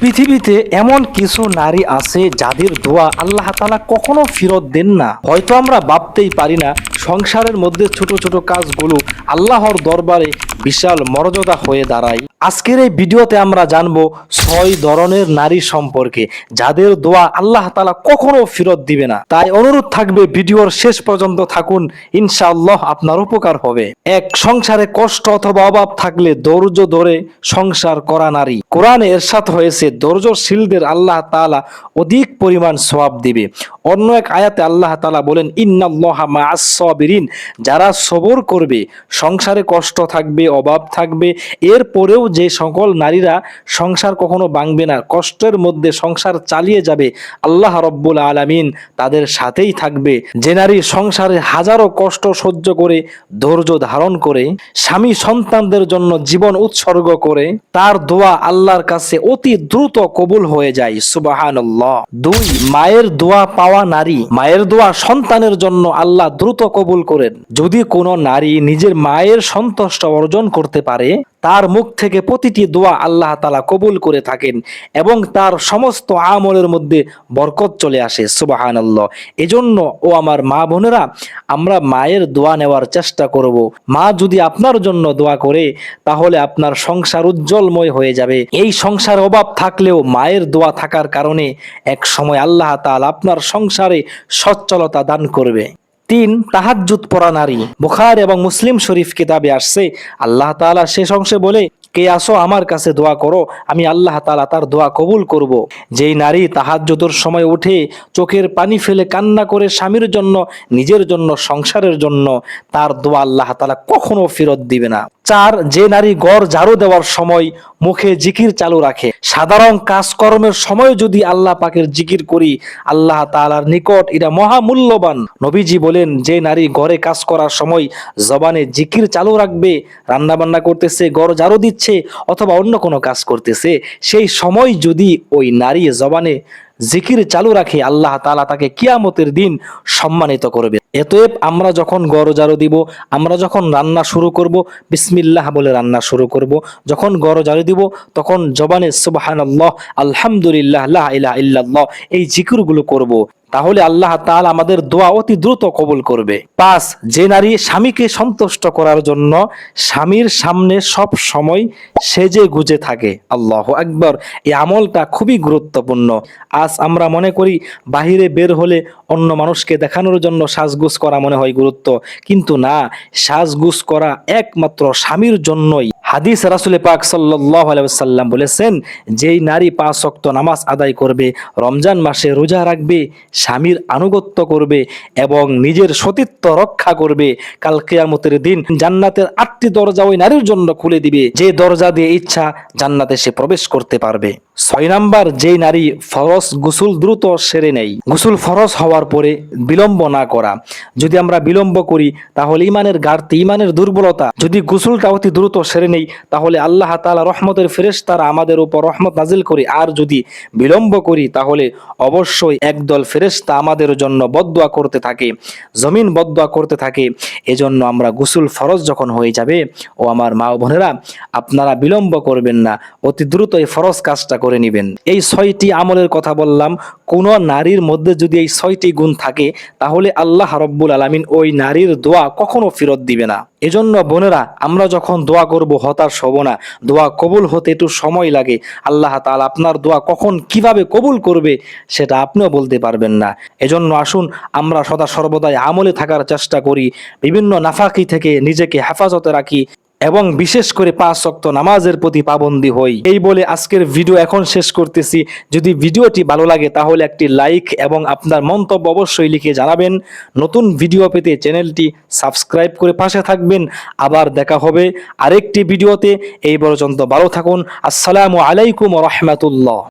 পৃথিবীতে এমন কিছু নারী আছে যাদের দোয়া আল্লাহ তালা কখনো ফেরত দেন না। হয়তো আমরা ভাবতেই পারি না, সংসারের মধ্যে ছোট ছোট কাজগুলো আল্লাহর দরবারে বিশাল মর্যাদা হয়ে দাঁড়ায়। আজকের এই ভিডিওতে আমরা জানব ছয় ধরনের নারী সম্পর্কে, যাদের দোয়া আল্লাহ তালা কখনো ফেরত দিবে না। তাই অনুরোধ থাকবে ভিডিওর শেষ পর্যন্ত থাকুন, ইনশাআল্লাহ আপনার উপকার হবে। এক, সংসারে কষ্ট অথবা অভাব থাকলে ধৈর্য ধরে সংসার করা নারী। কোরআনে এরশাদ হয়েছে, ধৈর্যশীলদের আল্লাহ তালা অধিক পরিমাণ সওয়াব দিবে। অন্য এক আয়াতে আল্লাহ তালা বলেন, ইন্নাল্লাহা মাআস সাবিরিন যারা সবর করবে, সংসারে কষ্ট থাকবে অভাব থাকবে। এরপরেও যে সকল নারীরা সংসার কখনো ভাঙবে না, কষ্টের মধ্যে সংসার চালিয়ে যাবে, আল্লাহ রব্বুল আলামিন তাদের সাথেই থাকবে। যে নারী সংসারে হাজারো কষ্ট সহ্য করে, ধৈর্য ধারণ করে, স্বামী সন্তানদের জন্য জীবন উৎসর্গ করে, তার দোয়া আল্লাহর কাছে অতি দ্রুত কবুল হয়ে যায়, সুবাহানল্লাহ। দুই, মায়ের দোয়া পাওয়া নারী, মায়ের দোয়া সন্তানের জন্য আল্লাহ দ্রুত কবুল করেন। যদি কোনো নারী নিজের মায়ের সন্তুষ্ট অর্জন করতে পারে, তার মুখ থেকে প্রতিটি দোয়া আল্লাহ তালা কবুল করে থাকেন এবং তার সমস্ত আমলের মধ্যে বরকত চলে আসে সুবাহান আল্লাহ এজন্য ও আমার মা বোনেরা, আমরা মায়ের দোয়া নেওয়ার চেষ্টা করব। মা যদি আপনার জন্য দোয়া করে, তাহলে আপনার সংসার উজ্জ্বলময় হয়ে যাবে। এই সংসার অভাব থাকলেও মায়ের দোয়া থাকার কারণে এক সময় আল্লাহ তাআলা আপনার সংসারে সচ্ছলতা দান করবে। তিন, তাহাজ্জুদ পরা নারী বুখার এবং মুসলিম শরীফ কিতাবে আসছে, আল্লাহ তালা শেষ অংশে বলে, কে আসো আমার কাছে দোয়া করো, আমি আল্লাহ তালা তার দোয়া কবুল করব। যেই নারী তাহাজ্জুদের সময় উঠে চোখের পানি ফেলে কান্না করে স্বামীর জন্য, নিজের জন্য, সংসারের জন্য, তার দোয়া আল্লাহ তালা কখনো ফেরত দিবে না চার যে নারী গড় ঝাড়ু দেওয়ার সময় মুখে জিকির চালু রাখে। সাধারণ কাজকর্মের সময় যদি আল্লাহ পাকের জিকির করি, আল্লাহ তালার নিকট এটা মহামূল্যবান। নবীজি বলেন, যে নারী ঘরে কাজ করার সময় জবানে জিকির চালু রাখবে রান্না বান্না করতেছে, গড় ঝাড়ু দিচ্ছে, অথবা অন্য কোনো কাজ করতেছে, সেই সময় যদি ওই নারী জবানে জিকির চালু রাখে, আল্লাহ তালা তাকে কিয়ামতের দিন সম্মানিত করবে। এতএব আমরা যখন গড় জারো দিব, আমরা যখন রান্না শুরু করব, বিসমিল্লাহ বলে রান্না শুরু করব, যখন গড় জারো দিব, তখন জবানে সুবহানাল্লাহ, আলহামদুলিল্লাহ, লা ইলাহা ইল্লাল্লাহ এই জিকিরগুলো করব। তাহলে আল্লাহ তাল আমাদের দোয়া অতি দ্রুত কবুল করবে। পাঁচ, যে নারী স্বামীকে সন্তুষ্ট করার জন্য স্বামীর সামনে সব সময় সেজে গুজে থাকে। আল্লাহ একবার এই আমলটা খুবই গুরুত্বপূর্ণ। আজ আমরা মনে করি, বাহিরে বের হলে অন্য মানুষকে দেখানোর জন্য সাজগুজ করা মনে হয় গুরুত্ব। কিন্তু না, সাজগুজ করা একমাত্র স্বামীর জন্যই। হাদিস রাসুলে পাক আলাইসাল্লাম বলেছেন, যেই নারী পাঁচ শক্ত নামাজ আদায় করবে, রমজান মাসে রোজা রাখবে, স্বামীর আনুগত্য করবে এবং নিজের সতীত্ব রক্ষা করবে, কাল কেয়ামতের দিন জান্নাতের আটটি দরজা ওই নারীর জন্য খুলে দিবে। যে দরজা দিয়ে ইচ্ছা জান্নাতে সে প্রবেশ করতে পারবে। ছয় নাম্বার, যেই নারী ফরজ গুসুল দ্রুত সেরে নেই। গুসুল ফরজ হওয়ার পরে বিলম্ব না করা। যদি আমরা বিলম্ব করি, তাহলে ইমানের ঘাটতি ইমানের দুর্বলতা। যদি গুসুলটা অতি দ্রুত সেরে নেই, তাহলে আল্লাহ তাআলা রহমতের ফেরেশ তারা আমাদের উপর রহমত নাজিল করে। আর যদি বিলম্ব করি, তাহলে অবশ্যই একদল ফেরেশতা আমাদের জন্য বদদোয়া করতে থাকে, জমিন বদদোয়া করতে থাকে। এজন্য আমরা গুসুল ফরজ যখন হয়ে যাবে, ও আমার মা বোনেরা, আপনারা বিলম্ব করবেন না। অতি দ্রুত এই ফরজ কাজটা করে নেবেন। এই ছয়টি আমলের কথা বললাম, কোন নারীর মধ্যে যদি এই ছয়টি গুণ থাকে, তাহলে আল্লাহ রব্বুল আলামিন ওই নারীর দোয়া কখনো ফেরত দিবে না। এজন্য বোনেরা, আমরা যখন দোয়া করব, হতাশ হব না। দোয়া কবুল হতে একটু সময় লাগে। আল্লাহ তাল আপনার দোয়া কখন কীভাবে কবুল করবে, সেটা আপনিও বলতে পারবেন না। এজন্য আসুন, আমরা সদা সর্বদাই আমলে থাকার চেষ্টা করি। বিভিন্ন নাফাকি থেকে নিজেকে হেফাজতে রাখি। এবং বিশেষ করে পাঁচ শক্ত নামাজের প্রতি পাবন্দী হই। এই বলে আজকের ভিডিও এখন শেষ করতেছি। যদি ভিডিওটি ভালো লাগে তাহলে একটি লাইক এবং আপনার মন্তব্য অবশ্যই লিখে জানাবেন। নতুন ভিডিও পেতে চ্যানেলটি সাবস্ক্রাইব করে পাশে থাকবেন। আবার দেখা হবে আরেকটি ভিডিওতে। এই পর্যন্ত ভালো থাকুন। আসসালামু আলাইকুম রহমতুল্লাহ।